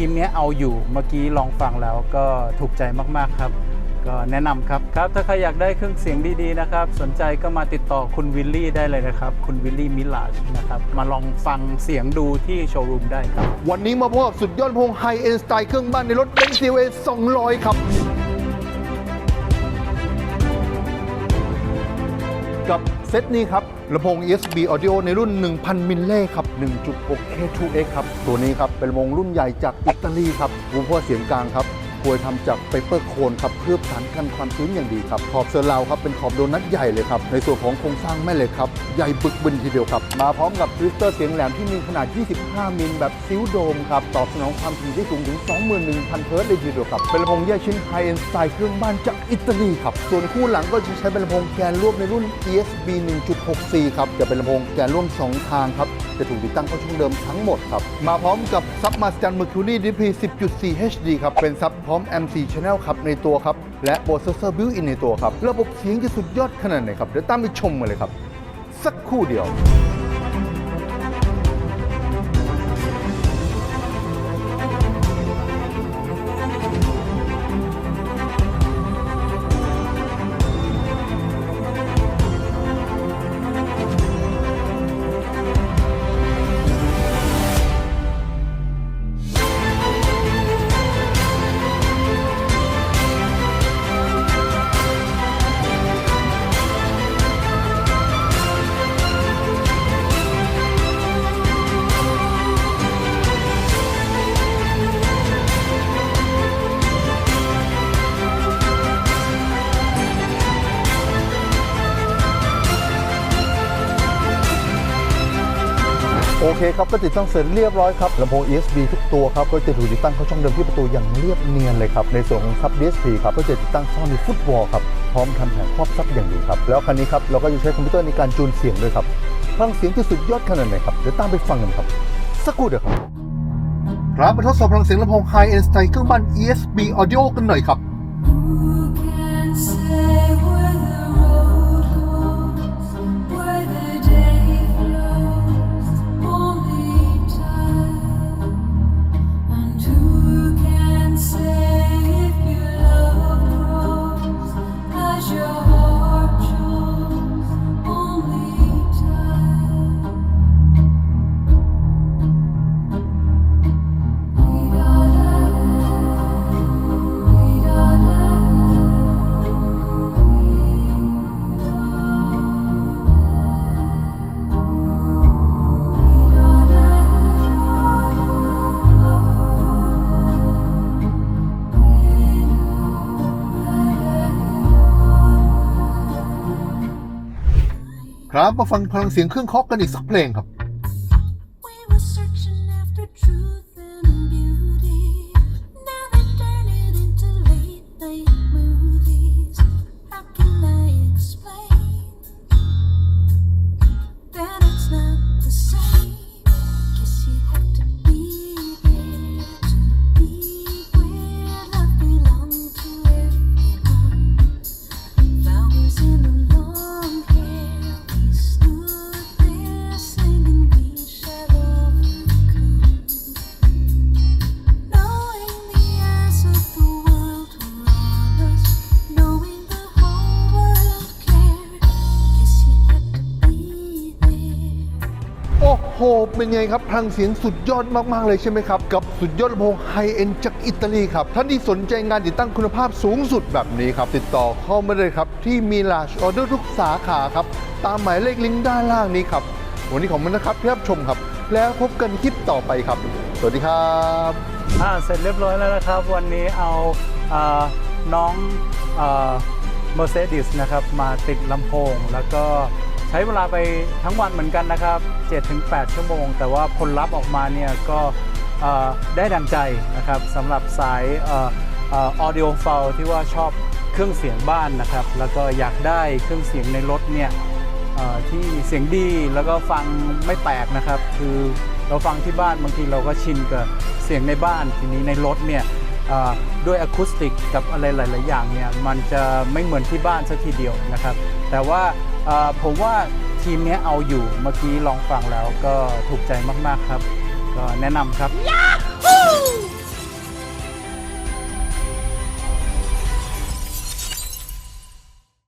ทีมนี้เอาอยู่เมื่อกี้ลองฟังแล้วก็ถูกใจมากๆครับ ก็แนะนำครับครับ ถ้าใครอยากได้เครื่องเสียงดีๆนะครับ สนใจก็มาติดต่อคุณวิลลี่ได้เลยนะครับ คุณวิลลี่มิลาชนะครับ มาลองฟังเสียงดูที่โชว์รูมได้ครับ วันนี้มาพบกับสุดยอดลำโพงไฮเอ็นสไตล์เครื่องบ้านในรถเบนซ์ซีเว200 ครับ กับเซตนี้ครับลำโพง ESB Audio ในรุ่น 1,000 มิลเล่ครับ 1.6 K2X ครับ ตัวนี้ครับ เป็นลำโพงรุ่นใหญ่จากอิตาลีครับวูฟเฟอร์เสียงกลางครับ ควยทำจากเปเปอร์โคนครับเคลือบสารกันความชื้นอย่างดีครับขอบเซอร์ราวครับเป็นขอบโดนัทใหญ่เลยครับในส่วนของโครงสร้างแม่เหล็กครับใหญ่บึกบึนทีเดียวครับมาพร้อมกับทวิสเตอร์เสียงแหลมที่มีขนาด 25 มิลแบบซิลโดมครับตอบสนองความถี่ได้สูงถึง 21,000 เฮิรตซ์เลยทีเดียวครับเป็นลำโพงแยกชิ้นไฮเอ็นสไตล์เครื่องบ้านจากอิตาลีครับส่วนคู่หลังก็จะใช้เป็นลำโพงแกนร่วมในรุ่น ESB 1.64ครับจะเป็นลำโพงแกนร่วม 2 ทางครับจะถูกติดตั้งเข้าช่วงเดิมทั้งหมดครับมาพร้อมกับซับมาสจัน Mercury Display 10.4 HD ครับเป็นซับร้อม MC Channel ครับในตัวครับ และ Processor Built-in ในตัวครับ ระบบเสียงจะสุดยอดขนาดไหนครับ เดี๋ยวตามไปชมกันเลยครับ สักครู่เดียว โอเคครับก็ติดตั้งเสร็จเรียบร้อยครับลำโพง ESP ทุกตัวครับก็จะถูกติดตั้งเข้าช่องเดิมที่ประตูอย่างเรียบเนียนเลยครับในส่วนของซับ DSP ครับก็จะติดตั้งซ่อนในฟุตวอลครับพร้อมทำแผงครอบซับอย่างดีครับแล้วคันนี้ครับเราก็จะใช้คอมพิวเตอร์ในการจูนเสียงด้วยครับพลังเสียงที่สุดยอดขนาดไหนครับเดี๋ยวตามไปฟังกันครับสักครู่เดียวครับครับมาทดสอบพลังเสียงลำโพง High End Style เครื่องบ้าน ESP Audio กันหน่อยครับ ครับมาฟังพลังเสียงเครื่องเคาะกันอีกสักเพลงครับ เป็นไงครับพลังเสียงสุดยอดมาก ๆ เลยใช่ไหมครับ กับสุดยอดลำโพงไฮเอ็นจากอิตาลีครับ ท่านที่สนใจงานติดตั้งคุณภาพสูงสุดแบบนี้ครับ ติดต่อเข้ามาเลยครับ ที่มีลาชออเดอร์ทุกสาขาครับ ตามหมายเลขลิงก์ด้านล่างนี้ครับ วันนี้ขอบคุณนะครับที่รับชมครับ แล้วพบกันคลิปต่อไปครับ สวัสดีครับอ่าเสร็จเรียบร้อยแล้วนะครับ วันนี้เอาอาน้องเมอร์เซเดสนะครับมาติดลำโพงแล้วก็ ใช้เวลาไปทั้งวันเหมือนกันนะครับ 7-8 ชั่วโมง แต่ว่าผลลัพธ์ออกมาเนี่ยก็ได้ดังใจนะครับสำหรับสายออดิโอไฟลที่ว่าชอบเครื่องเสียงบ้านนะครับ แล้วก็อยากได้เครื่องเสียงในรถเนี่ยที่เสียงดีแล้วก็ฟังไม่แปลกนะครับ คือเราฟังที่บ้านบางทีเราก็ชินกับเสียงในบ้านทีนี้ในรถเนี่ยด้วยอะคูสติกกับอะไรหลาย ๆ อย่างเนี่ยมันจะไม่เหมือนที่บ้านสักทีเดียวนะครับ แต่ว่าผมว่าทีมนี้เอาอยู่เมื่อกี้ลองฟังแล้วก็ถูกใจมาก ๆ ครับ ก็แนะนำครับ Yahoo!